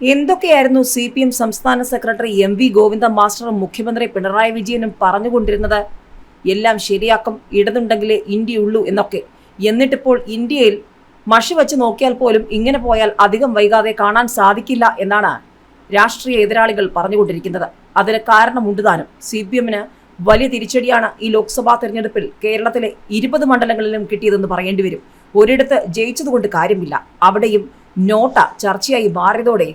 എന്തൊക്കെയായിരുന്നു C P M സംസ്ഥാന secretary M V Govinda മാസ്റ്ററും മുഖ്യമന്ത്രി പിണറായി വിജയനും പറഞ്ഞുകൊണ്ടിരുന്നത്? എല്ലാം ശരിയാക്കും ഇടതുണ്ടെങ്കിലേ ഇന്ത്യയുള്ളൂ എന്നൊക്കെ. എന്നിട്ടിപ്പോൾ ഇന്ത്യയിൽ മഷി വച്ച് നോക്കിയാൽ പോലും ഇങ്ങനെ പോയാൽ അധികം വൈകാതെ കാണാൻ സാധിക്കില്ല എന്നാണ് രാഷ്ട്രീയ എതിരാളികൾ പറഞ്ഞുകൊണ്ടിരിക്കുന്നത്. അതിന് കാരണമുണ്ട് താനും. സി പി എമ്മിന് വലിയ തിരിച്ചടിയാണ് ഈ ലോക്സഭാ തെരഞ്ഞെടുപ്പിൽ കേരളത്തിലെ ഇരുപത് മണ്ഡലങ്ങളിലും കിട്ടിയതെന്ന് പറയേണ്ടി വരും. ഒരിടത്ത് ജയിച്ചതുകൊണ്ട് കാര്യമില്ല. അവിടെയും നോട്ട ചർച്ചയായി മാറിയതോടെ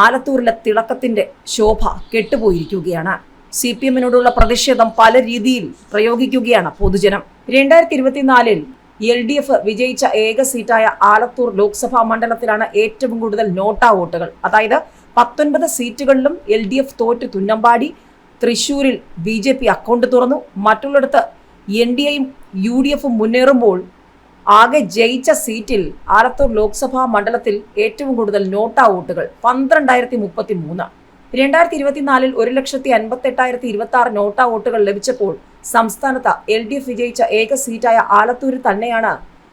ആലത്തൂരിലെ തിളക്കത്തിന്റെ ശോഭ കെട്ടുപോയിരിക്കുകയാണ്. സി പി എമ്മിനോടുള്ള പ്രതിഷേധം പല രീതിയിൽ പ്രയോഗിക്കുകയാണ് പൊതുജനം. രണ്ടായിരത്തി ഇരുപത്തിനാലിൽ എൽ ഡി എഫ് വിജയിച്ച ഏക സീറ്റായ ആലത്തൂർ ലോക്സഭാ മണ്ഡലത്തിലാണ് ഏറ്റവും കൂടുതൽ നോട്ടാ വോട്ടുകൾ. അതായത് പത്തൊൻപത് സീറ്റുകളിലും എൽ ഡി എഫ് തോറ്റ് തുന്നമ്പാടി തൃശൂരിൽ ബി ജെ പി അക്കൗണ്ട് തുറന്നു. മറ്റുള്ളിടത്ത് എൻ ഡി എയും യു ഡി എഫും മുന്നേറുമ്പോൾ ആകെ ജയിച്ച സീറ്റിൽ ആലത്തൂർ ലോക്സഭാ മണ്ഡലത്തിൽ ഏറ്റവും കൂടുതൽ നോട്ടാ വോട്ടുകൾ പന്ത്രണ്ടായിരത്തി മുപ്പത്തി മൂന്ന് രണ്ടായിരത്തി ഇരുപത്തിനാലിൽ ഒരു ലക്ഷത്തി അൻപത്തി എട്ടായിരത്തി ഇരുപത്തി ആറ് നോട്ടാ വോട്ടുകൾ ലഭിച്ചപ്പോൾ സംസ്ഥാനത്ത് എൽ ഡി എഫ് വിജയിച്ച ഏക സീറ്റായ ആലത്തൂരിൽ തന്നെയാണ്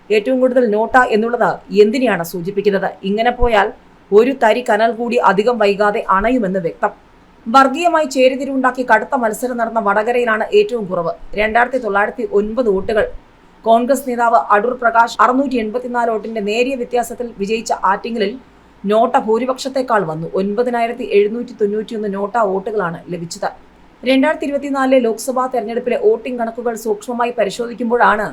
ഏറ്റവും കൂടുതൽ നോട്ട എന്നുള്ളത് എന്തിനെയാണ് സൂചിപ്പിക്കുന്നത്? ഇങ്ങനെ പോയാൽ ഒരു തരി കനൽ കൂടി അധികം വൈകാതെ അണയുമെന്ന് വ്യക്തം. വർഗീയമായി ചേരിതിരിവുണ്ടാക്കി കടുത്ത മത്സരം നടന്ന വടകരയിലാണ് ഏറ്റവും കുറവ്. രണ്ടായിരത്തി തൊള്ളായിരത്തി ഒൻപത് വോട്ടുകൾ കോൺഗ്രസ് നേതാവ് അടൂർ പ്രകാശ് അറുന്നൂറ്റി എൺപത്തിനാല് വോട്ടിന്റെ നേരിയ വ്യത്യാസത്തിൽ വിജയിച്ച ആറ്റിങ്ങലിൽ നോട്ട ഭൂരിപക്ഷത്തെക്കാൾ വന്നു. ഒൻപതിനായിരത്തി എഴുന്നൂറ്റി തൊണ്ണൂറ്റിയൊന്ന് നോട്ട വോട്ടുകളാണ് ലഭിച്ചത്. രണ്ടായിരത്തി ഇരുപത്തിനാലിലെ ലോക്സഭാ തെരഞ്ഞെടുപ്പിലെ വോട്ടിംഗ് കണക്കുകൾ സൂക്ഷ്മമായി പരിശോധിക്കുമ്പോഴാണ്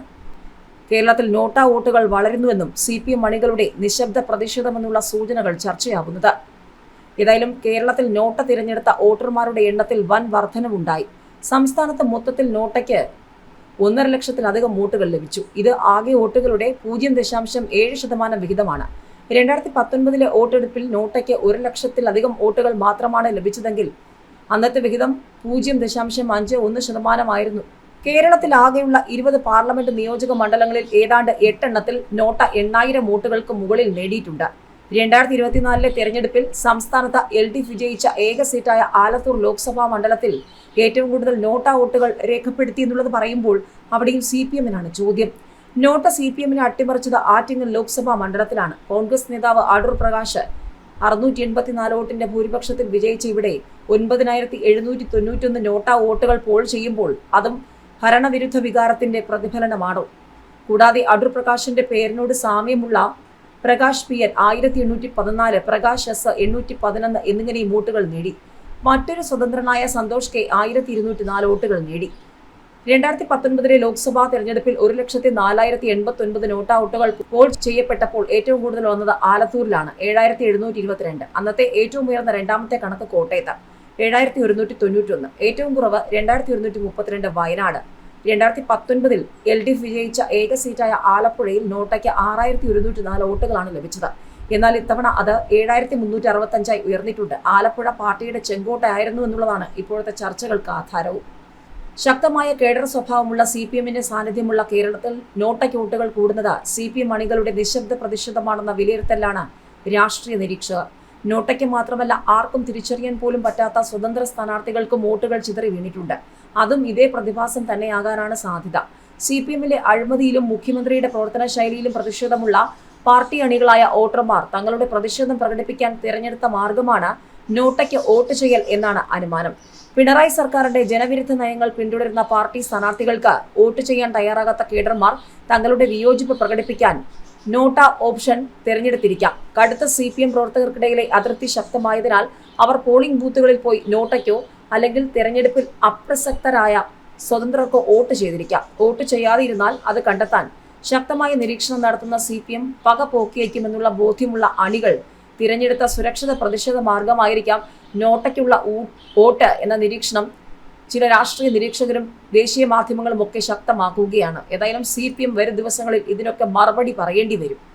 കേരളത്തിൽ നോട്ട വോട്ടുകൾ വളരുന്നുവെന്നും സി പി എം മണികളുടെ നിശബ്ദ പ്രതിഷേധമെന്നുള്ള സൂചനകൾ ചർച്ചയാവുന്നത്. ഏതായാലും കേരളത്തിൽ നോട്ട തിരഞ്ഞെടുത്ത വോട്ടർമാരുടെ എണ്ണത്തിൽ വൻ വർധനവുണ്ടായി. സംസ്ഥാനത്ത് മൊത്തത്തിൽ നോട്ടയ്ക്ക് ഒന്നര ലക്ഷത്തിലധികം വോട്ടുകൾ ലഭിച്ചു. ഇത് ആകെ വോട്ടുകളുടെ പൂജ്യം ദശാംശം ഏഴ് ശതമാനം വിഹിതമാണ്. രണ്ടായിരത്തി പത്തൊൻപതിലെ വോട്ടെടുപ്പിൽ നോട്ടയ്ക്ക് ഒരു ലക്ഷത്തിലധികം വോട്ടുകൾ മാത്രമാണ് ലഭിച്ചതെങ്കിൽ അന്നത്തെ വിഹിതം പൂജ്യം ദശാംശം അഞ്ച് ഒന്ന് ശതമാനമായിരുന്നു. കേരളത്തിൽ ആകെയുള്ള ഇരുപത് പാർലമെന്റ് നിയോജക മണ്ഡലങ്ങളിൽ ഏതാണ്ട് എട്ടെണ്ണത്തിൽ നോട്ട എണ്ണായിരം വോട്ടുകൾക്ക് മുകളിൽ നേടിയിട്ടുണ്ട്. രണ്ടായിരത്തി ഇരുപത്തിനാലിലെ തെരഞ്ഞെടുപ്പിൽ സംസ്ഥാനത്ത് എൽ ഡി വിജയിച്ച ഏക സീറ്റായ ആലത്തൂർ ലോക്സഭാ മണ്ഡലത്തിൽ ഏറ്റവും കൂടുതൽ നോട്ട വോട്ടുകൾ രേഖപ്പെടുത്തി എന്നുള്ളത് പറയുമ്പോൾ അവിടെയും സി പി എമ്മിനാണ് ചോദ്യം. നോട്ട സി പി എമ്മിനെ അട്ടിമറിച്ചത് ആറ്റിങ്ങൽ ലോക്സഭാ മണ്ഡലത്തിലാണ്. കോൺഗ്രസ് നേതാവ് അടൂർ പ്രകാശ് അറുന്നൂറ്റി എൺപത്തിനാല് വോട്ടിന്റെ ഭൂരിപക്ഷത്തിൽ വിജയിച്ച ഇവിടെ ഒൻപതിനായിരത്തി എഴുന്നൂറ്റി തൊണ്ണൂറ്റൊന്ന് നോട്ട വോട്ടുകൾ പോൾ ചെയ്യുമ്പോൾ അതും ഭരണവിരുദ്ധ വികാരത്തിന്റെ പ്രതിഫലനമാണോ? കൂടാതെ അടൂർ പ്രകാശിന്റെ പേരിനോട് സാമ്യമുള്ള പ്രകാശ് പി എൻ ആയിരത്തി എണ്ണൂറ്റി പതിനാല് പ്രകാശ് എസ് എണ്ണൂറ്റി പതിനൊന്ന് എന്നിങ്ങനെ വോട്ടുകൾ നേടി. മറ്റൊരു സ്വതന്ത്രനായ സന്തോഷ് കെ ആയിരത്തി ഇരുന്നൂറ്റി നാല് വോട്ടുകൾ നേടി. രണ്ടായിരത്തി പത്തൊൻപതിലെ ലോക്സഭാ തെരഞ്ഞെടുപ്പിൽ ഒരു ലക്ഷത്തി നാലായിരത്തി എൺപത്തി ഒൻപത് നോട്ട വോട്ടുകൾ പോൾ ചെയ്യപ്പെട്ടപ്പോൾ ഏറ്റവും കൂടുതൽ വന്നത് ആലത്തൂരിലാണ് ഏഴായിരത്തി എഴുന്നൂറ്റി ഇരുപത്തിരണ്ട് അന്നത്തെ ഏറ്റവും ഉയർന്ന രണ്ടാമത്തെ കണക്ക് കോട്ടയത്ത് ഏഴായിരത്തി ഒരുന്നൂറ്റി തൊണ്ണൂറ്റി ഒന്ന് ഏറ്റവും കുറവ് രണ്ടായിരത്തി ഒരുന്നൂറ്റി മുപ്പത്തിരണ്ട് വയനാട്. രണ്ടായിരത്തി പത്തൊൻപതിൽ എൽ ഡി എഫ് വിജയിച്ച ഏക സീറ്റായ ആലപ്പുഴയിൽ നോട്ടയ്ക്ക് ആറായിരത്തി ഒരുന്നൂറ്റി നാല് വോട്ടുകളാണ് ലഭിച്ചത്. എന്നാൽ ഇത്തവണ അത് ഏഴായിരത്തി മുന്നൂറ്റി അറുപത്തഞ്ചായി ഉയർന്നിട്ടുണ്ട്. ആലപ്പുഴ പാർട്ടിയുടെ ചെങ്കോട്ടയായിരുന്നു എന്നുള്ളതാണ് ഇപ്പോഴത്തെ ചർച്ചകൾക്ക് ആധാരവും. ശക്തമായ കേഡർ സ്വഭാവമുള്ള സി പി എമ്മിന്റെ സാന്നിധ്യമുള്ള കേരളത്തിൽ നോട്ടയ്ക്ക് വോട്ടുകൾ കൂടുന്നത് സി പി എം അണികളുടെ നിശബ്ദ പ്രതിഷേധമാണെന്ന വിലയിരുത്തലാണ് രാഷ്ട്രീയ നിരീക്ഷകർ. നോട്ടയ്ക്ക് മാത്രമല്ല ആർക്കും തിരിച്ചറിയാൻ പോലും പറ്റാത്ത സ്വതന്ത്ര സ്ഥാനാർത്ഥികൾക്കും വോട്ടുകൾ ചിതറി വീണിട്ടുണ്ട്. അതും ഇതേ പ്രതിഭാസം തന്നെയാകാനാണ് സാധ്യത. സി പി എമ്മിലെ അഴിമതിയിലും മുഖ്യമന്ത്രിയുടെ പ്രവർത്തന ശൈലിയിലും പ്രതിഷേധമുള്ള പാർട്ടി അണികളായ വോട്ടർമാർ തങ്ങളുടെ പ്രതിഷേധം പ്രകടിപ്പിക്കാൻ തിരഞ്ഞെടുത്ത മാർഗമാണ് നോട്ടയ്ക്ക് വോട്ട് ചെയ്യൽ എന്നാണ് അനുമാനം. പിണറായി സർക്കാരിന്റെ ജനവിരുദ്ധ നയങ്ങൾ പിന്തുടരുന്ന പാർട്ടി സ്ഥാനാർത്ഥികൾക്ക് വോട്ട് ചെയ്യാൻ തയ്യാറാകാത്ത കേഡർമാർ തങ്ങളുടെ വിയോജിപ്പ് പ്രകടിപ്പിക്കാൻ നോട്ട ഓപ്ഷൻ തിരഞ്ഞെടുത്തിരിക്കാം. കടുത്ത സി പി എം പ്രവർത്തകർക്കിടയിലെ അതിർത്തി ശക്തമായതിനാൽ അവർ പോളിംഗ് ബൂത്തുകളിൽ പോയി നോട്ടയ്ക്കോ അല്ലെങ്കിൽ തിരഞ്ഞെടുപ്പിൽ അപ്രസക്തരായ സ്വതന്ത്രർക്ക് വോട്ട് ചെയ്തിരിക്കാം. വോട്ട് ചെയ്യാതിരുന്നാൽ അത് കണ്ടെത്താൻ ശക്തമായ നിരീക്ഷണം നടത്തുന്ന സി പി എം പക പോക്കിയേക്കുമെന്നുള്ള ബോധ്യമുള്ള അണികൾ തിരഞ്ഞെടുത്ത സുരക്ഷിത പ്രതിഷേധ മാർഗമായിരിക്കാം നോട്ടയ്ക്കുള്ള വോട്ട് എന്ന നിരീക്ഷണം ചില രാഷ്ട്രീയ നിരീക്ഷകരും ദേശീയ മാധ്യമങ്ങളും ഒക്കെ ശക്തമാക്കുകയാണ്. ഏതായാലും സി പി എം വരും ദിവസങ്ങളിൽ ഇതിനൊക്കെ മറുപടി പറയേണ്ടി വരും.